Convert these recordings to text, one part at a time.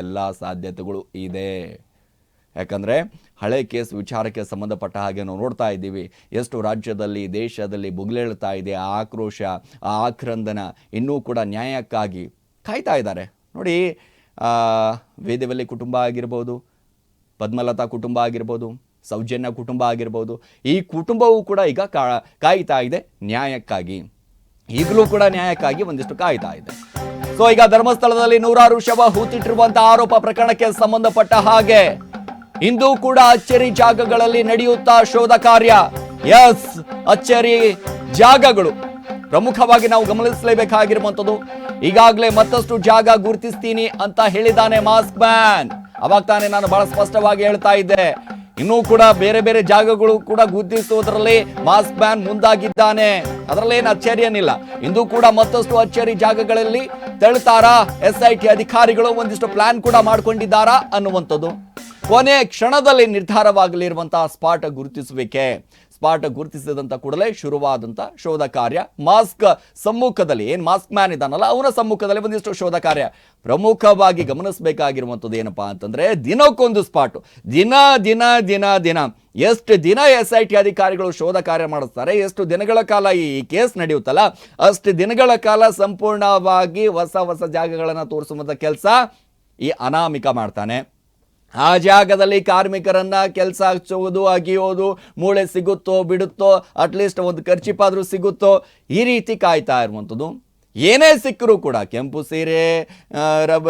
ಎಲ್ಲ ಸಾಧ್ಯತೆಗಳು ಇದೆ. ಯಾಕಂದರೆ ಹಳೆ ಕೇಸ್ ವಿಚಾರಕ್ಕೆ ಸಂಬಂಧಪಟ್ಟ ಹಾಗೆ ನಾವು ನೋಡ್ತಾ ಇದ್ದೀವಿ. ಎಷ್ಟು ರಾಜ್ಯದಲ್ಲಿ, ದೇಶದಲ್ಲಿ ಬುಗ್ಲೇಳ್ತಾ ಇದೆ, ಆ ಆಕ್ರೋಶ, ಆ ಆಕ್ರಂದನ ಇನ್ನೂ ಕೂಡ ನ್ಯಾಯಕ್ಕಾಗಿ ಕಾಯ್ತಾ ಇದ್ದಾರೆ. ನೋಡಿ ವೇದವಲ್ಲಿ ಕುಟುಂಬ ಆಗಿರ್ಬೋದು, ಪದ್ಮಲತಾ ಕುಟುಂಬ ಆಗಿರ್ಬೋದು, ಸೌಜನ್ಯ ಕುಟುಂಬ ಆಗಿರ್ಬೋದು, ಈ ಕುಟುಂಬವೂ ಕೂಡ ಈಗ ಕಾಯ್ತಾ ಇದೆ ನ್ಯಾಯಕ್ಕಾಗಿ. ಈಗಲೂ ಕೂಡ ನ್ಯಾಯಕ್ಕಾಗಿ ಒಂದಿಷ್ಟು ಕಾಯ್ತಾ ಇದೆ. ಸೊ ಈಗ ಧರ್ಮಸ್ಥಳದಲ್ಲಿ ನೂರಾರು ಶವ ಹೂತಿಟ್ಟಿರುವಂತಹ ಆರೋಪ ಪ್ರಕರಣಕ್ಕೆ ಸಂಬಂಧಪಟ್ಟ ಹಾಗೆ ಇಂದು ಕೂಡ ಅಚ್ಚರಿ ಜಾಗಗಳಲ್ಲಿ ನಡೆಯುತ್ತಾ ಶೋಧ ಕಾರ್ಯ. ಎಸ್ ಅಚ್ಚರಿ ಜಾಗಗಳು. ಪ್ರಮುಖವಾಗಿ ನಾವು ಗಮನಿಸಲೇಬೇಕಾಗಿರುವಂತದ್ದು ಈಗಾಗಲೇ ಮತ್ತಷ್ಟು ಜಾಗ ಗುರುತಿಸ್ತೀನಿ ಅಂತ ಹೇಳಿದಾನೆ ಮಾಸ್ಕ್ ಮ್ಯಾನ್. ಅವಾಗ ತಾನೇ ನಾನು ಬಹಳ ಸ್ಪಷ್ಟವಾಗಿ ಹೇಳ್ತಾ ಇದ್ದೆ. ಇನ್ನೂ ಕೂಡ ಬೇರೆ ಬೇರೆ ಜಾಗಗಳು ಕೂಡ ಗುದ್ದಿಸುವುದರಲ್ಲಿ ಮಾಸ್ಕ್ ಬ್ಯಾನ್ ಮುಂದಾಗಿದ್ದಾನೆ. ಅದರಲ್ಲಿ ಏನು ಅಚ್ಚರಿಯೇನಿಲ್ಲ. ಇಂದು ಕೂಡ ಮತ್ತಷ್ಟು ಅಚ್ಚರಿ ಜಾಗಗಳಲ್ಲಿ ತೆಳ್ತಾರಾ ಎಸ್ ಐ ಟಿ ಅಧಿಕಾರಿಗಳು ಒಂದಿಷ್ಟು ಪ್ಲಾನ್ ಕೂಡ ಮಾಡ್ಕೊಂಡಿದ್ದಾರಾ ಅನ್ನುವಂಥದ್ದು. ಕೊನೆ ಕ್ಷಣದಲ್ಲಿ ನಿರ್ಧಾರವಾಗಲಿರುವಂತಹ ಸ್ಪಾಟ್ ಗುರುತಿಸುವಿಕೆ. ಸ್ಪಾಟ್ ಗುರುತಿಸಿದಂಥ ಕೂಡಲೇ ಶುರುವಾದಂತ ಶೋಧ ಕಾರ್ಯ. ಮಾಸ್ಕ್ ಸಮ್ಮುಖದಲ್ಲಿ, ಏನು ಮಾಸ್ಕ್ ಮ್ಯಾನ್ ಇದ್ದಾನಲ್ಲ, ಅವನ ಸಮ್ಮುಖದಲ್ಲಿ ಒಂದಿಷ್ಟು ಶೋಧ ಕಾರ್ಯ. ಪ್ರಮುಖವಾಗಿ ಗಮನಿಸಬೇಕಾಗಿರುವಂಥದ್ದು ಏನಪ್ಪಾ ಅಂತಂದ್ರೆ, ದಿನಕ್ಕೊಂದು ಸ್ಪಾಟು. ದಿನ ದಿನ ದಿನ ದಿನ. ಎಷ್ಟು ದಿನ ಎಸ್ ಐ ಟಿ ಅಧಿಕಾರಿಗಳು ಶೋಧ ಕಾರ್ಯ ಮಾಡಿಸ್ತಾರೆ, ಎಷ್ಟು ದಿನಗಳ ಕಾಲ ಈ ಕೇಸ್ ನಡೆಯುತ್ತಲ್ಲ, ಅಷ್ಟು ದಿನಗಳ ಕಾಲ ಸಂಪೂರ್ಣವಾಗಿ ಹೊಸ ಹೊಸ ಜಾಗಗಳನ್ನು ತೋರಿಸುವಂಥ ಕೆಲಸ ಈ ಅನಾಮಿಕ ಮಾಡ್ತಾನೆ. ಆ ಜಾಗದಲ್ಲಿ ಕಾರ್ಮಿಕರನ್ನ ಕೆಲಸ ಹಚ್ಚುವುದು, ಅಗಿಯೋದು, ಮೂಳೆ ಸಿಗುತ್ತೋ, ಬಿಡುತ್ತೋ ಅಟ್ಲೀಸ್ಟ್ ಒಂದು ಖರ್ಚಿಪಾದರೂ ಸಿಗುತ್ತೋ, ಈ ರೀತಿ ಕಾಯ್ತಾ ಇರುವಂಥದ್ದು. ಏನೇ ಸಿಕ್ಕರೂ ಕೂಡ ಕೆಂಪು ಸೀರೆ ರಬ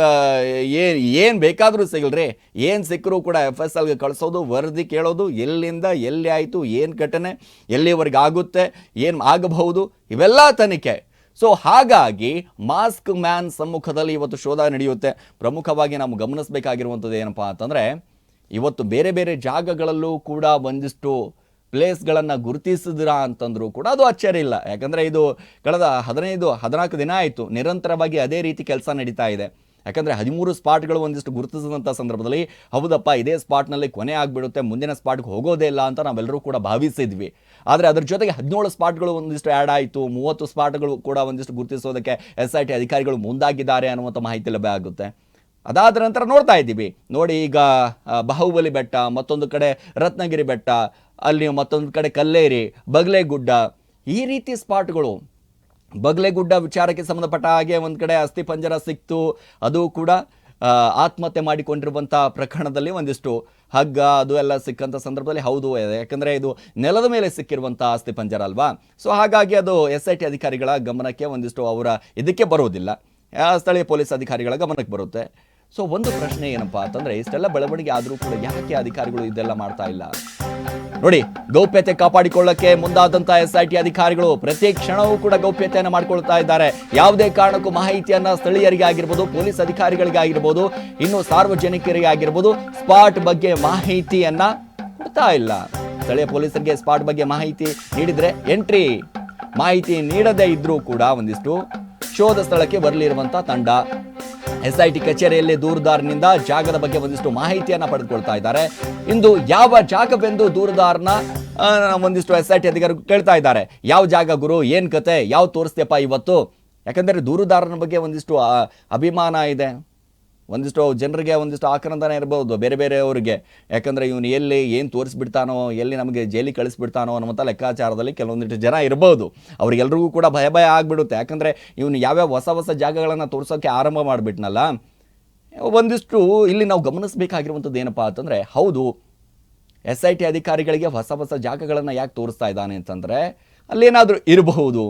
ಏನು ಏನು ಬೇಕಾದರೂ ಸಿಗಲ್ರಿ. ಏನು ಸಿಕ್ಕರೂ ಕೂಡ ಎಫ್ ಎಸ್ ಎಲ್ಗೆ ಕಳಿಸೋದು, ವರದಿ ಕೇಳೋದು, ಎಲ್ಲಿಂದ ಎಲ್ಲಿ ಆಯಿತು, ಏನು ಘಟನೆ ಎಲ್ಲಿವರೆಗೆ ಆಗುತ್ತೆ ಏನು ಆಗಬಹುದು, ಇವೆಲ್ಲ ತನಿಖೆ. ಸೊ ಹಾಗಾಗಿ ಮಾಸ್ಕ್ ಮ್ಯಾನ್ ಸಮ್ಮುಖದಲ್ಲಿ ಇವತ್ತು ಶೋಧ ನಡೆಯುತ್ತೆ. ಪ್ರಮುಖವಾಗಿ ನಾವು ಗಮನಿಸಬೇಕಾಗಿರುವಂಥದ್ದು ಏನಪ್ಪ ಅಂತಂದರೆ, ಇವತ್ತು ಬೇರೆ ಬೇರೆ ಜಾಗಗಳಲ್ಲೂ ಕೂಡ ಒಂದಿಷ್ಟು ಪ್ಲೇಸ್ಗಳನ್ನು ಗುರುತಿಸಿದ್ರಾ ಅಂತಂದರೂ ಕೂಡ ಅದು ಅಚ್ಚರಿ ಇಲ್ಲ. ಯಾಕಂದರೆ ಇದು ಕಳೆದ ಹದಿನೈದು, ಹದಿನಾಲ್ಕು ದಿನ ಆಯಿತು. ನಿರಂತರವಾಗಿ ಅದೇ ರೀತಿ ಕೆಲಸ ನಡೀತಾ ಇದೆ. ಯಾಕಂದರೆ ಹದಿಮೂರು ಸ್ಪಾಟ್ಗಳು ಒಂದಿಷ್ಟು ಗುರುತಿಸಿದಂಥ ಸಂದರ್ಭದಲ್ಲಿ, ಹೌದಪ್ಪ, ಇದೇ ಸ್ಪಾಟ್ನಲ್ಲಿ ಕೊನೆ ಆಗಿಬಿಡುತ್ತೆ, ಮುಂದಿನ ಸ್ಪಾಟ್ಗೆ ಹೋಗೋದೇ ಇಲ್ಲ ಅಂತ ನಾವೆಲ್ಲರೂ ಕೂಡ ಭಾವಿಸಿದ್ವಿ. ಆದರೆ ಅದ್ರ ಜೊತೆಗೆ ಹದಿನೇಳು ಸ್ಪಾಟ್ಗಳು ಒಂದಿಷ್ಟು ಆ್ಯಡ್ ಆಯಿತು, ಮೂವತ್ತು ಸ್ಪಾಟ್ಗಳು ಕೂಡ ಒಂದಿಷ್ಟು ಗುರುತಿಸೋದಕ್ಕೆ ಎಸ್ ಐ ಟಿ ಅಧಿಕಾರಿಗಳು ಮುಂದಾಗಿದ್ದಾರೆ ಅನ್ನುವಂಥ ಮಾಹಿತಿ ಲಭ್ಯ ಆಗುತ್ತೆ. ಅದಾದ ನಂತರ ನೋಡ್ತಾ ಇದ್ದೀವಿ. ನೋಡಿ ಈಗ ಬಾಹುಬಲಿ ಬೆಟ್ಟ, ಮತ್ತೊಂದು ಕಡೆ ರತ್ನಗಿರಿ ಬೆಟ್ಟ, ಅಲ್ಲಿ ಮತ್ತೊಂದು ಕಡೆ ಕಲ್ಲೇರಿ, ಬಗಲೇಗುಡ್ಡ, ಈ ರೀತಿ ಸ್ಪಾಟ್ಗಳು ಬಗಲೆಗುಡ್ಡ ವಿಚಾರಕ್ಕೆ ಸಂಬಂಧಪಟ್ಟ ಹಾಗೆ ಒಂದು ಕಡೆ ಅಸ್ಥಿ ಪಂಜರ ಸಿಕ್ತು. ಅದು ಕೂಡ ಆತ್ಮಹತ್ಯೆ ಮಾಡಿಕೊಂಡಿರುವಂಥ ಪ್ರಕರಣದಲ್ಲಿ ಒಂದಿಷ್ಟು ಹಗ್ಗ, ಅದು ಎಲ್ಲ ಸಿಕ್ಕಂಥ ಸಂದರ್ಭದಲ್ಲಿ ಹೌದು. ಯಾಕಂದರೆ ಇದು ನೆಲದ ಮೇಲೆ ಸಿಕ್ಕಿರುವಂಥ ಆಸ್ತಿ ಪಂಜರ ಅಲ್ವಾ? ಸೊ ಹಾಗಾಗಿ ಅದು ಎಸ್ ಐ ಟಿ ಅಧಿಕಾರಿಗಳ ಗಮನಕ್ಕೆ ಒಂದಿಷ್ಟು ಅವರ ಇದಕ್ಕೆ ಬರೋದಿಲ್ಲ ಸ್ಥಳೀಯ ಪೊಲೀಸ್ ಅಧಿಕಾರಿಗಳ ಗಮನಕ್ಕೆ ಬರುತ್ತೆ. ಸೊ ಒಂದು ಪ್ರಶ್ನೆ ಏನಪ್ಪಾ ಅಂತಂದ್ರೆ, ಇಷ್ಟೆಲ್ಲ ಬೆಳವಣಿಗೆ ಆದರೂ ಕೂಡ ಯಾಕೆ ಅಧಿಕಾರಿಗಳು ಇದೆಲ್ಲ ಮಾಡ್ತಾ ಇಲ್ಲ? ನೋಡಿ, ಗೌಪ್ಯತೆ ಕಾಪಾಡಿಕೊಳ್ಳಕ್ಕೆ ಮುಂದಾದಂತ ಎಸ್ ಐ ಟಿ ಅಧಿಕಾರಿಗಳು ಪ್ರತಿ ಕ್ಷಣವೂ ಕೂಡ ಗೌಪ್ಯತೆಯನ್ನು ಮಾಡಿಕೊಳ್ತಾ ಇದ್ದಾರೆ. ಯಾವುದೇ ಕಾರಣಕ್ಕೂ ಮಾಹಿತಿಯನ್ನ ಸ್ಥಳೀಯರಿಗೆ ಆಗಿರ್ಬೋದು, ಪೊಲೀಸ್ ಅಧಿಕಾರಿಗಳಿಗೆ ಆಗಿರ್ಬೋದು, ಇನ್ನು ಸಾರ್ವಜನಿಕರಿಗೆ ಆಗಿರ್ಬೋದು, ಸ್ಪಾಟ್ ಬಗ್ಗೆ ಮಾಹಿತಿಯನ್ನ ಕೊಡ್ತಾ ಇಲ್ಲ. ಸ್ಥಳೀಯ ಪೊಲೀಸರಿಗೆ ಸ್ಪಾಟ್ ಬಗ್ಗೆ ಮಾಹಿತಿ ನೀಡಿದ್ರೆ ಎಂಟ್ರಿ. ಮಾಹಿತಿ ನೀಡದೇ ಇದ್ರೂ ಕೂಡ ಒಂದಿಷ್ಟು ಶೋಧ ಸ್ಥಳಕ್ಕೆ ಬರಲಿರುವಂತಹ ತಂಡ. ಎಸ್ ಐ ಟಿ ಕಚೇರಿಯಲ್ಲಿ ದೂರುದಾರನಿಂದ ಜಾಗದ ಬಗ್ಗೆ ಒಂದಿಷ್ಟು ಮಾಹಿತಿಯನ್ನ ಪಡೆದುಕೊಳ್ತಾ ಇದ್ದಾರೆ. ಇಂದು ಯಾವ ಜಾಗವೆಂದು ದೂರುದಾರನ ಒಂದಿಷ್ಟು ಎಸ್ ಐ ಟಿ ಅಧಿಕಾರಿ ಕೇಳ್ತಾ ಇದ್ದಾರೆ. ಯಾವ ಜಾಗ ಗುರು, ಏನು ಕತೆ, ಯಾವ ತೋರಿಸ್ತೀಯಪ್ಪ ಇವತ್ತು? ಯಾಕಂದ್ರೆ ದೂರುದಾರನ ಬಗ್ಗೆ ಒಂದಿಷ್ಟು ಅಭಿಮಾನ ಇದೆ. ಒಂದಿಷ್ಟು ಜನರಿಗೆ ಒಂದಿಷ್ಟು ಆಕ್ರಂದನೇ ಇರ್ಬೋದು, ಬೇರೆ ಬೇರೆಯವರಿಗೆ ಯಾಕಂದರೆ ಇವನು ಎಲ್ಲಿ ಏನು ತೋರಿಸ್ಬಿಡ್ತಾನೋ, ಎಲ್ಲಿ ನಮಗೆ ಜೈಲಿಗೆ ಕಳಿಸ್ಬಿಡ್ತಾನೋ ಅನ್ನುವಂಥ ಲೆಕ್ಕಾಚಾರದಲ್ಲಿ ಕೆಲವೊಂದಿಷ್ಟು ಜನ ಇರ್ಬೋದು. ಅವ್ರಿಗೆಲ್ರಿಗೂ ಕೂಡ ಭಯ ಭಯ ಆಗಿಬಿಡುತ್ತೆ. ಯಾಕಂದರೆ ಇವನು ಯಾವ್ಯಾವ ಹೊಸ ಹೊಸ ಜಾಗಗಳನ್ನು ತೋರಿಸೋಕ್ಕೆ ಆರಂಭ ಮಾಡಿಬಿಟ್ನಲ್ಲ, ಒಂದಿಷ್ಟು ಇಲ್ಲಿ ನಾವು ಗಮನಿಸಬೇಕಾಗಿರುವಂಥದ್ದು ಏನಪ್ಪ ಅಂತಂದರೆ, ಹೌದು, ಎಸ್ ಐ ಟಿ ಅಧಿಕಾರಿಗಳಿಗೆ ಹೊಸ ಹೊಸ ಜಾಗಗಳನ್ನು ಯಾಕೆ ತೋರಿಸ್ತಾ ಇದ್ದಾನೆ ಅಂತಂದರೆ, ಅಲ್ಲೇನಾದರೂ ಇರಬಹುದು.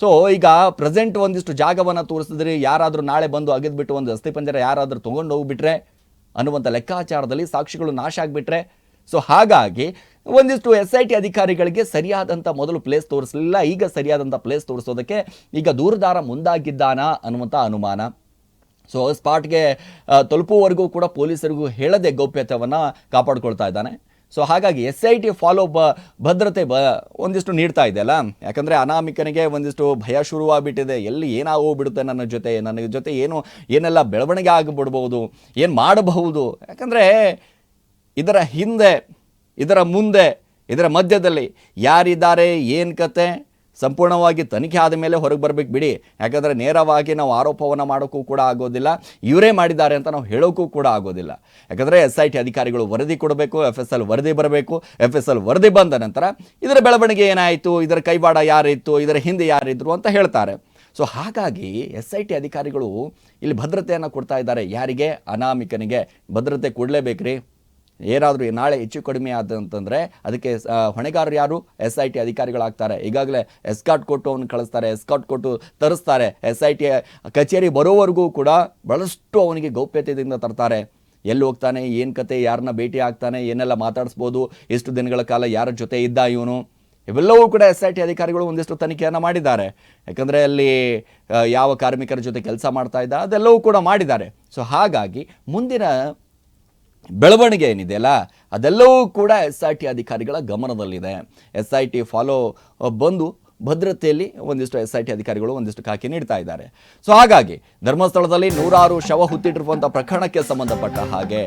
ಸೊ ಈಗ ಪ್ರೆಸೆಂಟ್ ಒಂದಿಷ್ಟು ಜಾಗವನ್ನು ತೋರಿಸಿದ್ರೆ ಯಾರಾದರೂ ನಾಳೆ ಬಂದು ಅಗೆದ್ಬಿಟ್ಟು ಒಂದು ಅಸ್ಥಿಪಂಜರ ಯಾರಾದರೂ ತೊಗೊಂಡು ಹೋಗ್ಬಿಟ್ರೆ ಅನ್ನುವಂಥ ಲೆಕ್ಕಾಚಾರದಲ್ಲಿ ಸಾಕ್ಷಿಗಳು ನಾಶ ಆಗಿಬಿಟ್ರೆ. ಸೊ ಹಾಗಾಗಿ ಒಂದಿಷ್ಟು ಎಸ್ ಐ ಟಿ ಅಧಿಕಾರಿಗಳಿಗೆ ಸರಿಯಾದಂಥ ಮೊದಲು ಪ್ಲೇಸ್ ತೋರಿಸಲಿಲ್ಲ, ಈಗ ಸರಿಯಾದಂಥ ಪ್ಲೇಸ್ ತೋರಿಸೋದಕ್ಕೆ ಈಗ ದೂರದಾರ ಮುಂದಾಗಿದ್ದಾನಾ ಅನ್ನುವಂಥ ಅನುಮಾನ. ಸೊ ಸ್ಪಾಟ್ಗೆ ತಲುಪುವವರೆಗೂ ಕೂಡ ಪೊಲೀಸರಿಗೂ ಹೇಳದೆ ಗೌಪ್ಯತೆಯನ್ನು ಕಾಪಾಡ್ಕೊಳ್ತಾ ಇದ್ದಾನೆ. ಸೊ ಹಾಗಾಗಿ ಎಸ್ ಐ ಟಿ ಫಾಲೋ ಬ, ಭದ್ರತೆ ಬ ಒಂದಿಷ್ಟು ನೀಡ್ತಾ ಇದೆ ಅಲ್ಲ? ಯಾಕಂದರೆ ಅನಾಮಿಕನಿಗೆ ಒಂದಿಷ್ಟು ಭಯ ಶುರುವಾಗಿಬಿಟ್ಟಿದೆ. ಎಲ್ಲಿ ಏನಾಗೋಗ್ಬಿಡುತ್ತೆ ನನ್ನ ಜೊತೆ? ನನ್ನ ಜೊತೆ ಏನು, ಏನೆಲ್ಲ ಬೆಳವಣಿಗೆ ಆಗಿಬಿಡ್ಬೋದು? ಏನು ಮಾಡಬಹುದು? ಯಾಕಂದರೆ ಇದರ ಹಿಂದೆ, ಇದರ ಮುಂದೆ, ಇದರ ಮಧ್ಯದಲ್ಲಿ ಯಾರಿದ್ದಾರೆ, ಏನು ಕತೆ? ಸಂಪೂರ್ಣವಾಗಿ ತನಿಖೆ ಆದ ಮೇಲೆ ಹೊರಗೆ ಬರಬೇಕು ಬಿಡಿ. ಯಾಕಂದರೆ ನೇರವಾಗಿ ನಾವು ಆರೋಪವನ್ನು ಮಾಡೋಕ್ಕೂ ಕೂಡ ಆಗೋದಿಲ್ಲ, ಇವರೇ ಮಾಡಿದ್ದಾರೆ ಅಂತ ನಾವು ಹೇಳೋಕ್ಕೂ ಕೂಡ ಆಗೋದಿಲ್ಲ. ಯಾಕಂದರೆ ಎಸ್ ಐ ಟಿ ಅಧಿಕಾರಿಗಳು ವರದಿ ಕೊಡಬೇಕು ಎಫ್ ಎಸ್ ಎಲ್ ವರದಿ ಬರಬೇಕು ಎಫ್ ಎಸ್ ಎಲ್ ವರದಿ ಬಂದ ನಂತರ ಇದರ ಬೆಳವಣಿಗೆ ಏನಾಯಿತು, ಇದರ ಕೈವಾಡ ಯಾರಿತ್ತು, ಇದರ ಹಿಂದೆ ಯಾರಿದ್ರು ಅಂತ ಹೇಳ್ತಾರೆ. ಸೊ ಹಾಗಾಗಿ ಎಸ್ ಐ ಟಿ ಅಧಿಕಾರಿಗಳು ಇಲ್ಲಿ ಭದ್ರತೆಯನ್ನು ಕೊಡ್ತಾ ಇದ್ದಾರೆ. ಯಾರಿಗೆ? ಅನಾಮಿಕನಿಗೆ. ಭದ್ರತೆ ಕೊಡಲೇಬೇಕ್ರಿ. ಏನಾದರೂ ನಾಳೆ ಹೆಚ್ಚು ಕಡಿಮೆ ಆದಂತಂದರೆ ಅದಕ್ಕೆ ಹೊಣೆಗಾರರು ಯಾರು? ಎಸ್ ಐ ಟಿ ಅಧಿಕಾರಿಗಳಾಗ್ತಾರೆ. ಈಗಾಗಲೇ ಎಸ್ಕಾಟ್ ಕೊಟ್ಟು ಅವನು ಕಳಿಸ್ತಾರೆ, ಎಸ್ಕಾಟ್ ಕೊಟ್ಟು ತರಿಸ್ತಾರೆ. ಎಸ್ ಐ ಟಿ ಕಚೇರಿ ಬರೋವರೆಗೂ ಕೂಡ ಭಾಳಷ್ಟು ಅವನಿಗೆ ಗೌಪ್ಯತೆಯಿಂದ ತರ್ತಾರೆ. ಎಲ್ಲಿ ಹೋಗ್ತಾನೆ, ಏನು ಕತೆ, ಯಾರನ್ನ ಭೇಟಿ ಆಗ್ತಾನೆ, ಏನೆಲ್ಲ ಮಾತಾಡಿಸ್ಬೋದು, ಎಷ್ಟು ದಿನಗಳ ಕಾಲ ಯಾರ ಜೊತೆ ಇದ್ದ ಇವನು. ಇವೆಲ್ಲವೂ ಕೂಡ ಎಸ್ ಐ ಟಿ ಅಧಿಕಾರಿಗಳು ಒಂದಿಷ್ಟು ತನಿಖೆಯನ್ನು ಮಾಡಿದ್ದಾರೆ. ಯಾಕಂದರೆ ಅಲ್ಲಿ ಯಾವ ಕಾರ್ಮಿಕರ ಜೊತೆ ಕೆಲಸ ಮಾಡ್ತಾ ಇದ್ದ, ಅದೆಲ್ಲವೂ ಕೂಡ ಮಾಡಿದ್ದಾರೆ. ಸೊ ಹಾಗಾಗಿ ಮುಂದಿನ ಬೆಳವಣಿಗೆ ಏನಿದೆಯಲ್ಲ ಅದೆಲ್ಲವೂ ಕೂಡ ಎಸ್ ಐ ಟಿ ಅಧಿಕಾರಿಗಳ ಗಮನದಲ್ಲಿದೆ. ಎಸ್ ಐ ಟಿ ಫಾಲೋ ಬಂದು ಭದ್ರತೆಯಲ್ಲಿ ಒಂದಿಷ್ಟು ಎಸ್ ಐ ಟಿ ಅಧಿಕಾರಿಗಳು ಒಂದಿಷ್ಟು ಕಾಕಿ ನೀಡ್ತಾ ಇದ್ದಾರೆ. ಸೊ ಹಾಗಾಗಿ ಧರ್ಮಸ್ಥಳದಲ್ಲಿ ನೂರಾರು ಶವ ಹುತ್ತಿಟ್ಟಿರುವಂಥ ಪ್ರಕರಣಕ್ಕೆ ಸಂಬಂಧಪಟ್ಟ ಹಾಗೆ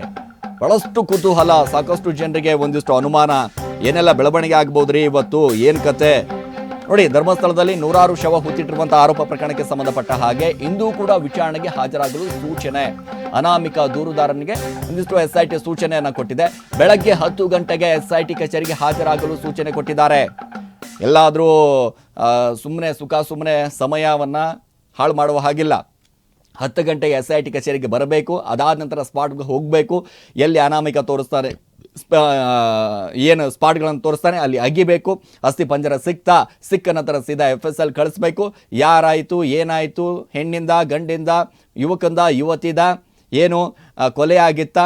ಬಹಳಷ್ಟು ಕುತೂಹಲ, ಸಾಕಷ್ಟು ಜನರಿಗೆ ಒಂದಿಷ್ಟು ಅನುಮಾನ, ಏನೆಲ್ಲ ಬೆಳವಣಿಗೆ ಆಗ್ಬೋದ್ರಿ ಇವತ್ತು, ಏನು ಕತೆ? ನೋಡಿ, ಧರ್ಮಸ್ಥಳದಲ್ಲಿ ನೂರಾರು ಶವ ಹುತ್ತಿಟ್ಟಿರುವಂತಹ ಆರೋಪ ಪ್ರಕರಣಕ್ಕೆ ಸಂಬಂಧಪಟ್ಟ ಹಾಗೆ ಇಂದೂ ಕೂಡ ವಿಚಾರಣೆಗೆ ಹಾಜರಾಗಲು ಸೂಚನೆ. ಅನಾಮಿಕ ದೂರುದಾರನಿಗೆ ಒಂದಿಷ್ಟು ಎಸ್ಐಟಿ ಸೂಚನೆಯನ್ನು ಕೊಟ್ಟಿದೆ. ಬೆಳಗ್ಗೆ ಹತ್ತು ಗಂಟೆಗೆ ಎಸ್ಐಟಿ ಕಚೇರಿಗೆ ಹಾಜರಾಗಲು ಸೂಚನೆ ಕೊಟ್ಟಿದ್ದಾರೆ. ಎಲ್ಲಾದರೂ ಸುಮ್ಮನೆ ಸುಖ ಸುಮ್ಮನೆ ಸಮಯವನ್ನು ಹಾಳು ಮಾಡುವ ಹಾಗಿಲ್ಲ. ಹತ್ತು ಗಂಟೆಗೆ ಎಸ್ ಐ ಟಿ ಕಚೇರಿಗೆ ಬರಬೇಕು, ಅದಾದ ನಂತರ ಸ್ಪಾಟ್ಗೆ ಹೋಗಬೇಕು. ಎಲ್ಲಿ ಅನಾಮಿಕ ತೋರಿಸ್ತಾರೆ? ಏನು ಸ್ಪಾಟ್ಗಳನ್ನು ತೋರಿಸ್ತಾನೆ, ಅಲ್ಲಿ ಅಗಿಬೇಕು ಅಸ್ಥಿ ಪಂಜರ ಸಿಕ್ತಾ, ಸಿಕ್ಕ ನಂತರ ಸೀದಾ ಎಫ್ ಎಸ್ ಎಲ್ ಕಳಿಸ್ಬೇಕು. ಯಾರಾಯಿತು, ಏನಾಯಿತು, ಹೆಣ್ಣಿಂದ, ಗಂಡಿಂದ, ಯುವಕಂದ, ಯುವತಿದ, ಏನು ಕೊಲೆ ಆಗಿತ್ತಾ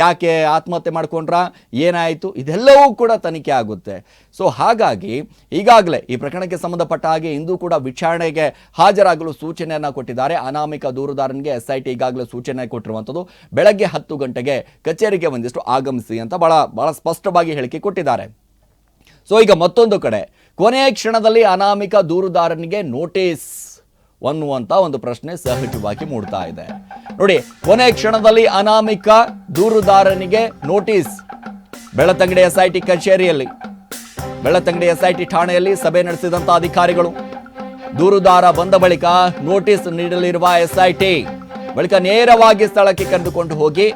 ಯಾಕೆ ಆತ್ಮಹತ್ಯೆ ಮಾಡ್ಕೊಂಡ್ರ? ಏನಾಯಿತು? ಇದೆಲ್ಲವೂ ಕೂಡ ತನಿಖೆ ಆಗುತ್ತೆ. ಸೊ ಹಾಗಾಗಿ ಈಗಾಗಲೇ ಈ ಪ್ರಕರಣಕ್ಕೆ ಸಂಬಂಧಪಟ್ಟ ಹಾಗೆ ಇಂದು ಕೂಡ ವಿಚಾರಣೆಗೆ ಹಾಜರಾಗಲು ಸೂಚನೆಯನ್ನು ಕೊಟ್ಟಿದ್ದಾರೆ. ಅನಾಮಿಕ ದೂರುದಾರನಿಗೆ ಎಸ್ ಐ ಟಿ ಈಗಾಗಲೇ ಸೂಚನೆ ಕೊಟ್ಟಿರುವಂಥದ್ದು. ಬೆಳಗ್ಗೆ ಹತ್ತು ಗಂಟೆಗೆ ಕಚೇರಿಗೆ ಒಂದಿಷ್ಟು ಆಗಮಿಸಿ ಅಂತ ಬಹಳ ಬಹಳ ಸ್ಪಷ್ಟವಾಗಿ ಹೇಳಿಕೆ ಕೊಟ್ಟಿದ್ದಾರೆ. ಸೊ ಈಗ ಮತ್ತೊಂದು ಕಡೆ. ಕೊನೆಯ ಕ್ಷಣದಲ್ಲಿ ಅನಾಮಿಕ ದೂರುದಾರನಿಗೆ ನೋಟಿಸ್ ಅನ್ನುವಂಥ ಒಂದು ಪ್ರಶ್ನೆ ಸಹಜವಾಗಿ ಮೂಡ್ತಾ ಇದೆ. ನೋಡಿ, ಕೊನೆ ಕ್ಷಣದಲ್ಲಿ ಅನಾಮಿಕ ದೂರುದಾರನಿಗೆ notice. Belthangady S I T ಕಚೇರಿಯಲ್ಲಿ. ಬೆಳತಂಗಡಿ ಎಸ್ ಐ ಟಿ ಠಾಣೆಯಲ್ಲಿ ಸಭೆ ನಡೆಸಿದಂಥ ಅಧಿಕಾರಿಗಳು. ದೂರುದಾರ ಬಂದ ಬಳಿಕ ನೋಟಿಸ್ ನೀಡಲಿರುವ ಎಸ್ ಐ ಟಿ ಬಳಿಕ ನೇರವಾಗಿ ಸ್ಥಳಕ್ಕೆ ಕರೆದುಕೊಂಡು ಹೋಗಿ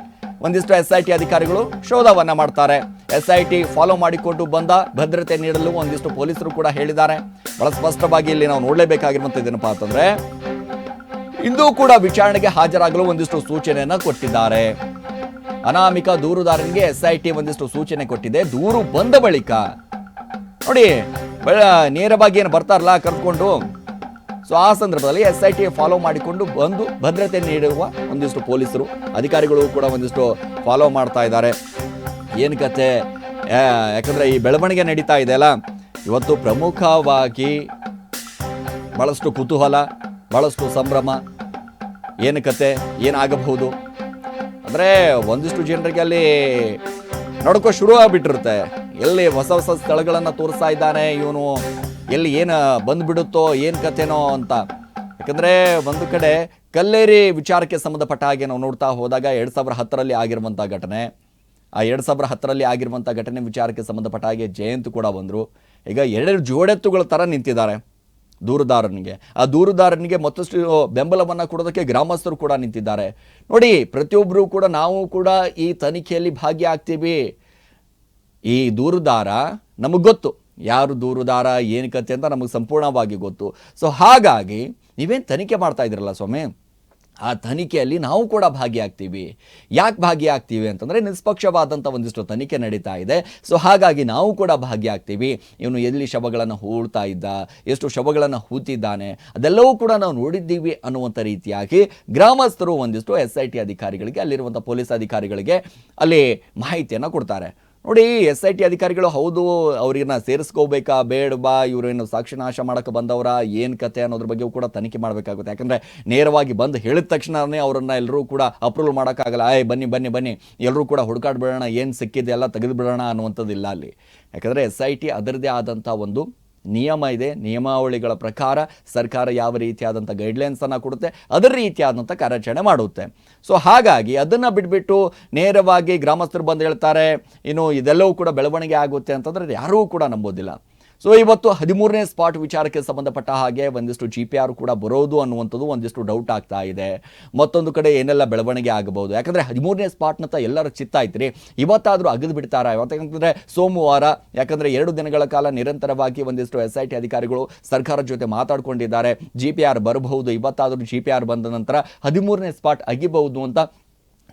ಒಂದಿಷ್ಟು ಎಸ್ ಐ ಟಿ ಅಧಿಕಾರಿಗಳು ಶೋಧವನ್ನ ಮಾಡ್ತಾರೆ. ಎಸ್ ಐ ಟಿ ಫಾಲೋ ಮಾಡಿಕೊಂಡು ಬಂದ ಭದ್ರತೆ ನೀಡಲು ಒಂದಿಷ್ಟು ಪೊಲೀಸರು ಕೂಡ ಹೇಳಿದ್ದಾರೆ. ಬಹಳ ಸ್ಪಷ್ಟವಾಗಿ ಇಲ್ಲಿ ನಾವು ನೋಡಲೇಬೇಕಾಗಿರುವಂಥದ್ದು ಏನಪ್ಪಾ ಅಂತಂದ್ರೆ ಇಂದು ಕೂಡ ವಿಚಾರಣೆಗೆ ಹಾಜರಾಗಲು ಒಂದಿಷ್ಟು ಸೂಚನೆಯನ್ನ ಕೊಟ್ಟಿದ್ದಾರೆ. ಅನಾಮಿಕ ದೂರುದಾರನಿಗೆ ಎಸ್ಐಟಿ ಒಂದಿಷ್ಟು ಸೂಚನೆ ಕೊಟ್ಟಿದೆ. ದೂರು ಬಂದ ಬಳಿಕ. ನೋಡಿ ನೇರವಾಗಿ ಏನು ಬರ್ತಾರಲ್ಲ ಕರೆದುಕೊಂಡು. ಸೊ, ಆ ಸಂದರ್ಭದಲ್ಲಿ ಎಸ್ ಐ ಟಿ ಫಾಲೋ ಮಾಡಿಕೊಂಡು ಬಂದು ಭದ್ರತೆ ನೀಡುವ ಒಂದಿಷ್ಟು ಪೊಲೀಸರು, ಅಧಿಕಾರಿಗಳು ಕೂಡ ಒಂದಿಷ್ಟು ಫಾಲೋ ಮಾಡ್ತಾ ಇದ್ದಾರೆ. ಏನು ಕತೆ ಯಾಕಂದ್ರೆ ಈ ಬೆಳವಣಿಗೆ ನಡೀತಾ ಇದೆ ಅಲ್ಲ. ಇವತ್ತು ಪ್ರಮುಖವಾಗಿ ಭಾಳಷ್ಟು ಕುತೂಹಲ ಭಾಳಷ್ಟು ಸಂಭ್ರಮ ಏನು ಕತೆ ಏನಾಗಬಹುದು ಅಂದರೆ ಒಂದಿಷ್ಟು ಜನರಿಗೆ ಅಲ್ಲಿ ನಡ್ಕೋ ಶುರು ಆಗಿಬಿಟ್ಟಿರುತ್ತೆ. ಎಲ್ಲಿ ಹೊಸ ಹೊಸ ಸ್ಥಳಗಳನ್ನು ತೋರಿಸ್ತಾ ಇದ್ದಾನೆ ಇವನು? ಎಲ್ಲಿ ಏನು ಬಂದುಬಿಡುತ್ತೋ, ಏನು ಕಥೆನೋ ಅಂತ. ಯಾಕಂದರೆ ಒಂದು ಕಡೆ ಕಲ್ಲೇರಿ ವಿಚಾರಕ್ಕೆ ಸಂಬಂಧಪಟ್ಟ ಹಾಗೆ ನಾವು ನೋಡ್ತಾ ಹೋದಾಗ ಎರಡು ಸಾವಿರ ಹತ್ತರಲ್ಲಿ ಆಗಿರುವಂಥ ಘಟನೆ. ಆ ಎರಡು ಸಾವಿರ ಹತ್ತರಲ್ಲಿ ಆಗಿರುವಂಥ ಘಟನೆ ವಿಚಾರಕ್ಕೆ ಸಂಬಂಧಪಟ್ಟ ಹಾಗೆ ಜಯಂತ್ ಕೂಡ ಬಂದರು. ಈಗ ಎರಡೆರಡು ಜೋಡೆತ್ತುಗಳ ಥರ ನಿಂತಿದ್ದಾರೆ. ದೂರುದಾರನಿಗೆ. ಆ ದೂರುದಾರನಿಗೆ ಮತ್ತಷ್ಟು ಬೆಂಬಲವನ್ನು ಕೊಡೋದಕ್ಕೆ ಗ್ರಾಮಸ್ಥರು ಕೂಡ ನಿಂತಿದ್ದಾರೆ. ನೋಡಿ ಪ್ರತಿಯೊಬ್ಬರೂ ಕೂಡ ನಾವು ಕೂಡ ಈ ತನಿಖೆಯಲ್ಲಿ ಭಾಗಿಯಾಗ್ತೀವಿ. ಈ ದೂರುದಾರ ನಮಗೆ ಗೊತ್ತು. ಯಾರು ದೂರುದಾರ, ಏನು ಕತೆ ಅಂತ ನಮಗೆ ಸಂಪೂರ್ಣವಾಗಿ ಗೊತ್ತು. ಸೊ, ಹಾಗಾಗಿ ನೀವೇನು ತನಿಖೆ ಮಾಡ್ತಾ ಇದ್ದೀರಲ್ಲ ಸ್ವಾಮಿ? ಆ ತನಿಖೆಯಲ್ಲಿ ನಾವು ಕೂಡ ಭಾಗಿಯಾಗ್ತೀವಿ. ಯಾಕೆ ಭಾಗಿಯಾಗ್ತೀವಿ ಅಂತಂದರೆ ನಿಷ್ಪಕ್ಷವಾದಂಥ ಒಂದಿಷ್ಟು ತನಿಖೆ ನಡೀತಾ ಇದೆ. ಸೊ ಹಾಗಾಗಿ ನಾವು ಕೂಡ ಭಾಗಿಯಾಗ್ತೀವಿ. ಇವನು ಎಲ್ಲಿ ಶವಗಳನ್ನು ಹೂಳ್ತಾ ಇದ್ದ, ಎಷ್ಟು ಶವಗಳನ್ನು ಹೂತಿದ್ದಾನೆ, ಅದೆಲ್ಲವೂ ಕೂಡ ನಾವು ನೋಡಿದ್ದೀವಿ ಅನ್ನುವಂಥ ರೀತಿಯಾಗಿ ಗ್ರಾಮಸ್ಥರು ಒಂದಿಷ್ಟು ಎಸ್ ಐ ಟಿ ಅಧಿಕಾರಿಗಳಿಗೆ ಅಲ್ಲಿರುವಂಥ ಪೊಲೀಸ್ ಅಧಿಕಾರಿಗಳಿಗೆ ಅಲ್ಲಿ ಮಾಹಿತಿಯನ್ನು ಕೊಡ್ತಾರೆ. ನೋಡಿ ಎಸ್ ಐ ಟಿ ಅಧಿಕಾರಿಗಳು, ಹೌದು ಅವ್ರನ್ನ ಸೇರಿಸ್ಕೋಬೇಕಾ, ಬೇಡ ಬಾ, ಇವರೇನು ಸಾಕ್ಷಿನಾಶ ಮಾಡೋಕೆ ಬಂದವರ, ಏನು ಕತೆ ಅನ್ನೋದ್ರ ಬಗ್ಗೆಯೂ ಕೂಡ ತನಿಖೆ ಮಾಡಬೇಕಾಗುತ್ತೆ. ಯಾಕಂದರೆ ನೇರವಾಗಿ ಬಂದು ಹೇಳಿದ ತಕ್ಷಣನೇ ಅವರನ್ನು ಎಲ್ಲರೂ ಕೂಡ ಅಪ್ರೂವಲ್ ಮಾಡೋಕ್ಕಾಗಲ್ಲ. ಆಯ್ ಬನ್ನಿ ಬನ್ನಿ ಬನ್ನಿ ಎಲ್ಲರೂ ಕೂಡ ಹುಡುಕಾಡ್ಬಿಡೋಣ, ಏನು ಸಿಕ್ಕಿದೆ ಎಲ್ಲ ತೆಗೆದು ಬಿಡೋಣ ಅನ್ನುವಂಥದ್ದು ಇಲ್ಲ ಅಲ್ಲಿ. ಯಾಕಂದರೆ ಎಸ್ ಐ ಟಿ ಅದರದೇ ಆದಂಥ ಒಂದು ನಿಯಮ ಇದೆ, ನಿಯಮಾವಳಿಗಳ ಪ್ರಕಾರ ಸರ್ಕಾರ ಯಾವ ರೀತಿಯಾದಂಥ ಗೈಡ್ಲೈನ್ಸನ್ನು ಕೊಡುತ್ತೆ, ಅದರ ರೀತಿಯಾದಂಥ ಕಾರ್ಯಾಚರಣೆ ಮಾಡುತ್ತೆ. ಸೊ ಹಾಗಾಗಿ ಅದನ್ನು ಬಿಟ್ಬಿಟ್ಟು ನೇರವಾಗಿ ಗ್ರಾಮಸ್ಥರು ಬಂದು ಹೇಳ್ತಾರೆ, ಇನ್ನು ಇದೆಲ್ಲವೂ ಕೂಡ ಬೆಳವಣಿಗೆ ಆಗುತ್ತೆ ಅಂತಂದರೆ ಯಾರೂ ಕೂಡ ನಂಬೋದಿಲ್ಲ. ಸೊ ಇವತ್ತು ಹದಿಮೂರನೇ ಸ್ಪಾಟ್ ವಿಚಾರಕ್ಕೆ ಸಂಬಂಧಪಟ್ಟ ಹಾಗೆ ಒಂದಿಷ್ಟು ಜಿ ಪಿ ಆರ್ ಕೂಡ ಬರೋದು ಅನ್ನುವಂಥದ್ದು ಒಂದಿಷ್ಟು ಡೌಟ್ ಆಗ್ತಾ ಇದೆ. ಮತ್ತೊಂದು ಕಡೆ ಏನೆಲ್ಲ ಬೆಳವಣಿಗೆ ಆಗಬಹುದು? ಯಾಕಂದ್ರೆ ಹದಿಮೂರನೇ ಸ್ಪಾಟ್ನಂತ ಎಲ್ಲರ ಚಿತ್ತ ಐತ್ರಿ ಇವತ್ತಾದರೂ ಅಗದು ಬಿಡ್ತಾರಾ? ಸೋಮವಾರ, ಯಾಕಂದ್ರೆ ಎರಡು ದಿನಗಳ ಕಾಲ ನಿರಂತರವಾಗಿ ಒಂದಿಷ್ಟು ಎಸ್ ಐ ಟಿ ಅಧಿಕಾರಿಗಳು ಸರ್ಕಾರದ ಜೊತೆ ಮಾತಾಡ್ಕೊಂಡಿದ್ದಾರೆ. ಜಿ ಪಿ ಆರ್ ಬರಬಹುದು. ಇವತ್ತಾದರೂ ಜಿ ಪಿ ಆರ್ ಬಂದ ನಂತರ ಹದಿಮೂರನೇ ಸ್ಪಾಟ್ ಅಗಿಬಹುದು ಅಂತ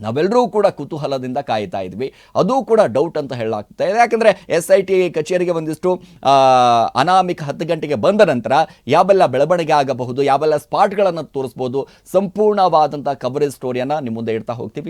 ನಾವೆಲ್ಲರೂ ಕೂಡ ಕುತೂಹಲದಿಂದ ಕಾಯ್ತಾ ಇದ್ವಿ. ಅದು ಕೂಡ ಡೌಟ್ ಅಂತ ಹೇಳಲಾಗ್ತಾ ಇದೆ. ಯಾಕಂದ್ರೆ ಎಸ್ ಐ ಟಿ ಕಚೇರಿಗೆ ಒಂದಿಷ್ಟು ಅನಾಮಿಕ ಹತ್ತು ಗಂಟೆಗೆ ಬಂದ ನಂತರ ಯಾವೆಲ್ಲ ಬೆಳವಣಿಗೆ ಆಗಬಹುದು, ಯಾವೆಲ್ಲ ಸ್ಪಾಟ್ಗಳನ್ನು ತೋರಿಸ್ಬೋದು ಸಂಪೂರ್ಣವಾದಂಥ ಕವರೇಜ್ ಸ್ಟೋರಿಯನ್ನು ನಿಮ್ಮ ಮುಂದೆ ಇಡ್ತಾ ಹೋಗ್ತೀವಿ.